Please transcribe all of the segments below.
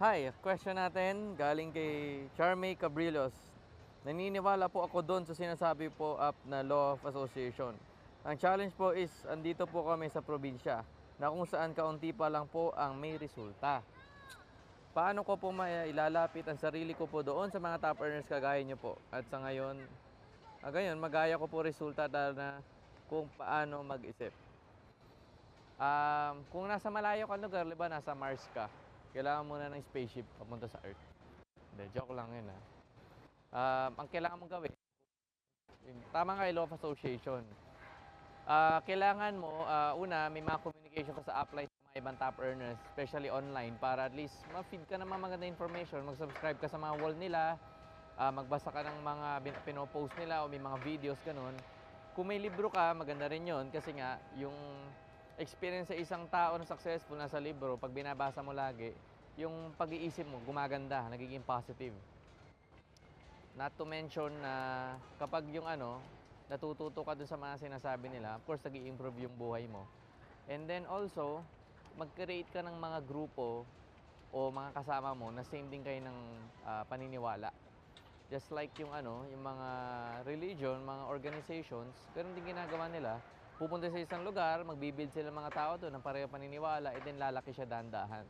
Hi, question natin galing kay Charmy Cabrillos. Naniniwala po ako doon sa sinasabi po up na Law of Association. Ang challenge po is, andito po kami sa probinsya na kung saan kaunti pa lang po ang may resulta. Paano ko po may ilalapit ang sarili ko po doon sa mga top earners kagaya nyo po? At sa ngayon, ah, ngayon, magaya ko po resulta na kung paano mag-isip. Um, kung nasa malayo ka lugar, di nasa Mars ka, kailangan muna ng spaceship papunta sa Earth. Hindi, joke lang yun ah. Um, ang kailangan mong gawin, yung- tama nga law of association. Ah, kailangan mo, ah, una, may mga communication ka sa upline sa mga ibang top earners, especially online, para at least ma-feed ka ng mga maganda information, mag-subscribe ka sa mga wall nila, ah, magbasa ka ng mga pinopost nila o may mga videos, ganun. Kung may libro ka, maganda rin yon kasi nga, yung experience sa isang tao na successful na sa libro, pag binabasa mo lagi, yung pag-iisip mo gumaganda, nagiging positive. Not to mention na kapag yung ano, natututo ka dun sa mga sinasabi nila, of course, nag improve yung buhay mo. And then also, mag-create ka ng mga grupo o mga kasama mo na same din kayo ng ah, paniniwala. Just like yung ano, yung mga religion, mga organizations, ganun din ginagawa nila. Pupunta sa isang lugar, magbibuild sila mga tao doon ng pareho paniniwala, and then lalaki siya dahan-dahan.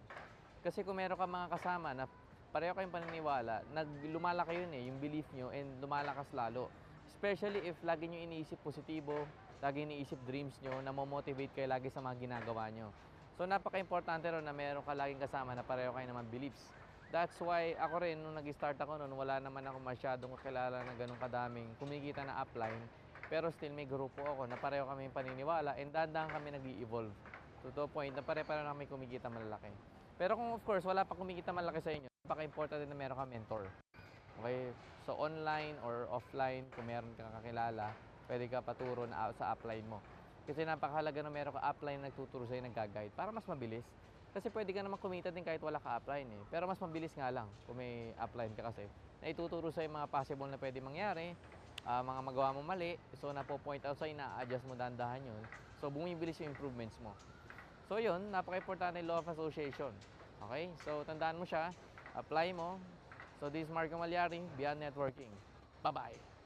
Kasi kung meron ka mga kasama na pareho kayong paniniwala, naglumalaki yun eh, yung belief nyo, and lumalakas lalo. Especially if lagi nyo iniisip positibo, lagi iniisip dreams nyo, na motivate kayo lagi sa mga ginagawa nyo. So napaka-importante ron na meron ka laging kasama na pareho kayo naman beliefs. That's why ako rin, nung nag-start ako noon, wala naman ako masyadong kakilala na ganun kadaming kumikita na upline. Pero still may grupo ako na pareho kami paniniwala and dahan kami nag evolve To the point na pare-pareho na kami kumikita malaki. Pero kung of course wala pa kumikita malaki sa inyo, napaka-important na meron ka mentor. Okay? So online or offline, kung meron kang kakilala, pwede ka paturo na sa upline mo. Kasi napakahalaga na meron ka upline na nagtuturo sa'yo, nag-guide para mas mabilis. Kasi pwede ka naman kumita din kahit wala ka upline eh. Pero mas mabilis nga lang kung may upline ka kasi. Na ituturo sa'yo mga possible na pwede mangyari, ah, mga magawa mo mali, so napo-point out sa'yo, na-adjust mo dandahan yun. So bumibilis yung improvements mo. So yun, napaka-importante law of association. Okay? So tandaan mo siya, apply mo. So this is Marco Malyari, Beyond Networking. Bye-bye!